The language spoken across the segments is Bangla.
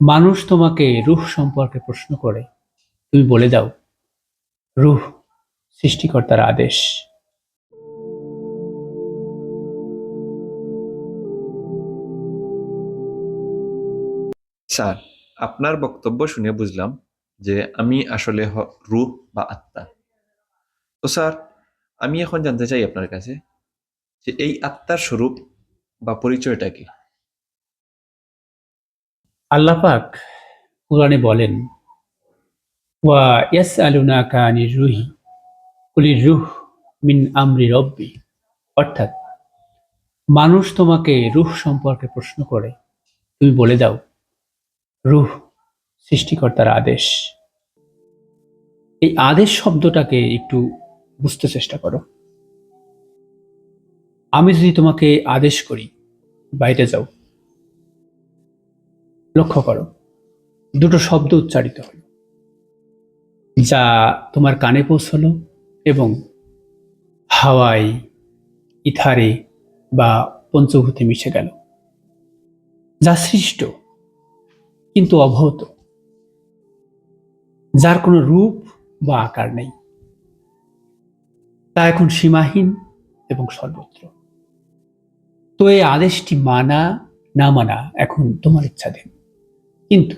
মানুষ তোমাকে রুহ সম্পর্কে প্রশ্ন করে। তুমি বলে দাও, রুহ সৃষ্টিকর্তার আদেশ। স্যার, আপনার বক্তব্য শুনে বুঝলাম যে আমি আসলে রূহ বা আত্মা। তো স্যার, আমি এখন জানতে চাই আপনার কাছে যে এই আত্মার স্বরূপ বা পরিচয়টা কি? আল্লাহ পাক কোরআনে বলেন, ওয়া ইয়াস আলুনা কানি রুহি কুলি রুহ মিন আমরি রব্বি। অর্থাৎ, মানুষ তোমাকে রুহ সম্পর্কে প্রশ্ন করে, তুমি বলে দাও, রুহ সৃষ্টিকর্তার আদেশ। এই আদেশ শব্দটাকে একটু বুঝতে চেষ্টা করো। আমি যদি তোমাকে আদেশ করি, বাইরে যাও। লক্ষ্য করো, দুটো শব্দ উচ্চারিত হলো, যা তোমার কানে পৌঁছলো এবং হাওয়ায় ইথারে বা পঞ্চভূতে মিশে গেল, যা সৃষ্ট কিন্তু অভূত, যার কোনো রূপ বা আকার নেই। তা এখন সীমাহীন এবং সর্বত্র। তো এই আদেশটি মানা, না মানা এখন তোমার ইচ্ছাধীন। কিন্তু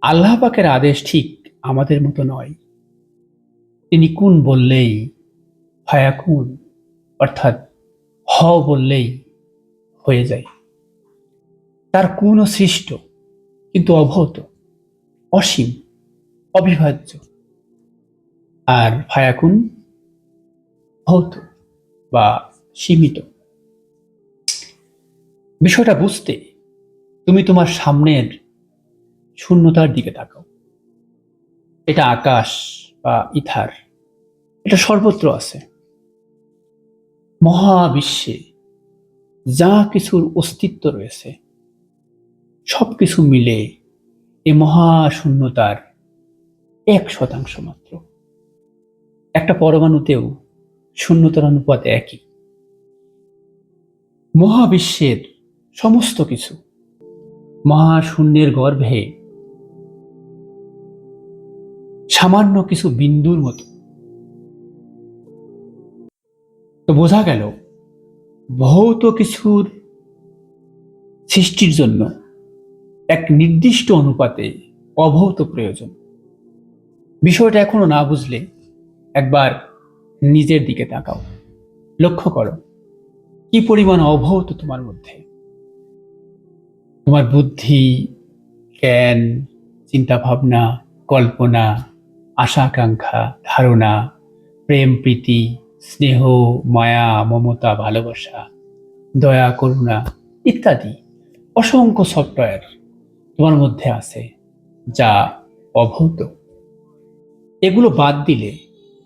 আল্লাহ পাকের আদেশ ঠিক আমাদের মতো নয়। তিনি কোন বললেই ফায়াকুন, অর্থাৎ হ বললেই হয়ে যায়। তার কোন সৃষ্ট কিন্তু অভূত, অসীম, অবিভাজ্য। আর ফায়াকুন ভৌত বা সীমিত। বিষয়টা বুঝতে তুমি তোমার সামনের শূন্যতার দিকে তাকাও। এটা আকাশ বা ইথার, এটা সর্বত্র আছে। মহাবিশ্বে যা কিছুর অস্তিত্ব রয়েছে সব কিছু মিলে এ মহাশূন্যতার এক শতাংশ মাত্র। একটা পরমাণুতেও শূন্যতার অনুপাত একই। মহাবিশ্বের সমস্ত কিছু মহাশূন্যের গর্ভে। সামান্য কিছু বিন্দুর মতো। তো বোঝা গেল, ভৌত কিছুর সৃষ্টির জন্য এক নির্দিষ্ট অনুপাতে অভৌত প্রয়োজন। বিষয়টা এখনও না বুঝলে একবার নিজের দিকে তাকাও। লক্ষ্য করো, কি পরিমাণ অভৌত তোমার মধ্যে। তোমার বুদ্ধি, জ্ঞান চিন্তা ভাবনা কল্পনা আশা আকাঙ্ক্ষা ধারণা, প্রেম, প্রীতি, স্নেহ, মায়া, মমতা, ভালোবাসা, দয়া, করুণা ইত্যাদি অসংখ্য সফটওয়্যার তোমার মধ্যে আছে যা অভৌত। এগুলো বাদ দিলে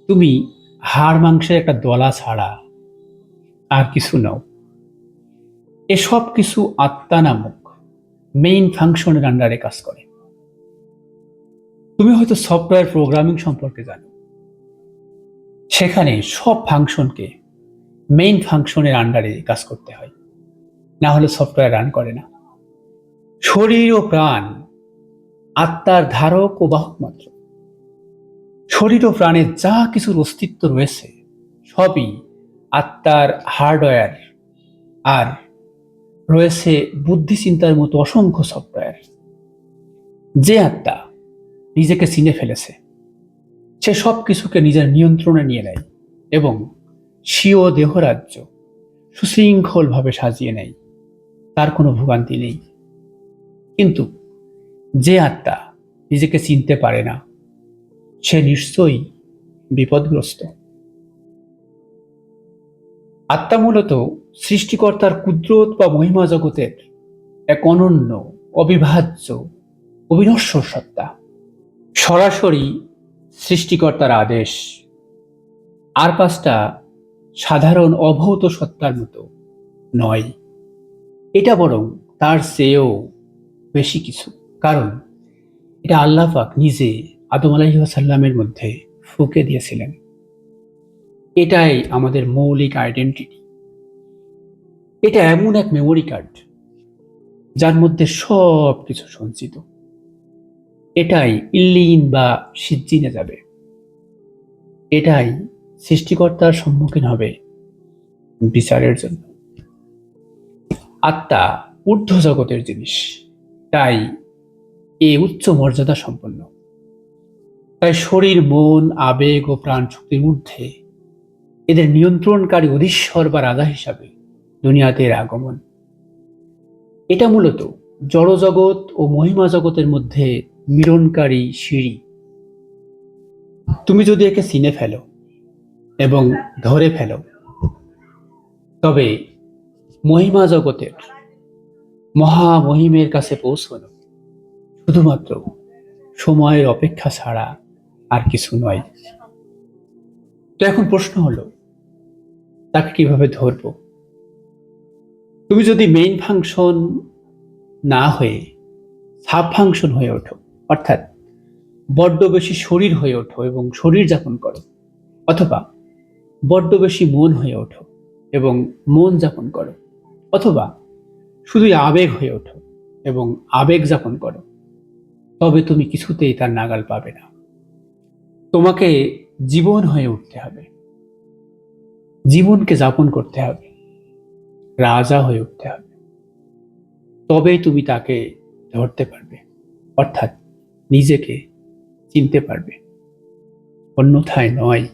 তুমি হাড় মাংসের একটা দলা ছাড়া আর কিছু নাও। এসব কিছু আত্মা নামক মেইন ফাংশনের আন্ডারে কাজ করে। তুমি হয়তো সফটওয়্যার প্রোগ্রামিং সম্পর্কে জানো। সেখানে সব ফাংশনকে মেইন ফাংশনের আন্ডারে কাজ করতে হয়। না হলে সফটওয়্যার রান করে না। শরীর ও প্রাণ আত্মার ধারক ও বাহক মাত্র। শরীর ও প্রাণের যা কিছুর অস্তিত্ব রয়েছে, সবই আত্মার হার্ডওয়্যার আর রয়েছে বুদ্ধি চিন্তার মতো অসংখ্য সফটওয়্যার যে আত্মা নিজেকে চিনে ফেলেছে, সে সব কিছুকে নিজের নিয়ন্ত্রণে নিয়ে নেয় এবং স্বীয় দেহরাজ্য সুশৃঙ্খলভাবে সাজিয়ে নেয়, তার কোনো ভোগান্তি নেই। কিন্তু যে আত্মা নিজেকে চিনতে পারে না, সে নিশ্চয়ই বিপদগ্রস্ত। আত্মা মূলত সৃষ্টিকর্তার কুদরত বা মহিমা জগতের এক অনন্য, অবিভাজ্য, অবিনশ্বর সত্তা। সরাসরি সৃষ্টিকর্তার আদেশ। আর পাঁচটা সাধারণ অভৌত সত্তার মতো নয়। এটা বরং তার চেয়েও বেশি কিছু। কারণ এটা আল্লাহ পাক নিজে আদম আলাইসাল্লামের মধ্যে ফুকে দিয়েছিলেন। এটাই আমাদের মৌলিক আইডেন্টিটি এটা এমন এক মেমোরি কার্ড যার মধ্যে সব কিছু সঞ্চিত। এটাই ইল্লিন বা সিজ্জিনে যাবে। এটাই সৃষ্টিকর্তার সম্মুখীন হবে বিচারের জন্য। আত্মা ঊর্ধ্ব জগতের জিনিস, তাই এ উচ্চ মর্যাদা সম্পন্ন। তাই শরীর, মন, আবেগ ও প্রাণ শক্তির ঊর্ধ্বে এদের নিয়ন্ত্রণকারী অধীশ্বর বা রাজা হিসাবে দুনিয়াতে এর আগমন। এটা মূলত জড়জগৎ ও মহিমা জগতের মধ্যে মিলনকারী সিঁড়ি। তুমি যদি একে চিনে ফেলো এবং ধরে ফেলো, তবে মহিমা জগতের মহামহিমের কাছে পৌঁছানো শুধুমাত্র সময়ের অপেক্ষা ছাড়া আর কিছু নয়। তো এখন প্রশ্ন হলো, তাকে কীভাবে ধরবো? তুমি যদি মেইন ফাংশন না হয়ে সাব ফাংশন হয়ে ওঠো, অর্থাৎ বড্ড বেশি শরীর হয়ে ওঠো এবং শরীর যাপন করো, অথবা বড্ড বেশি মন হয়ে ওঠো এবং মন যাপন করো, অথবা শুধুই আবেগ হয়ে ওঠো এবং আবেগ যাপন করো, তবে তুমি কিছুতেই তার নাগাল পাবে না। তোমাকে জীবন হয়ে উঠতে হবে। জীবনকে যাপন করতে হবে। রাজা হয়ে উঠতে হবে। তবেই তুমি তাকে ধরতে পারবে, অর্থাৎ নিজেকে চিনতে পারবে। অন্যথায় নয়।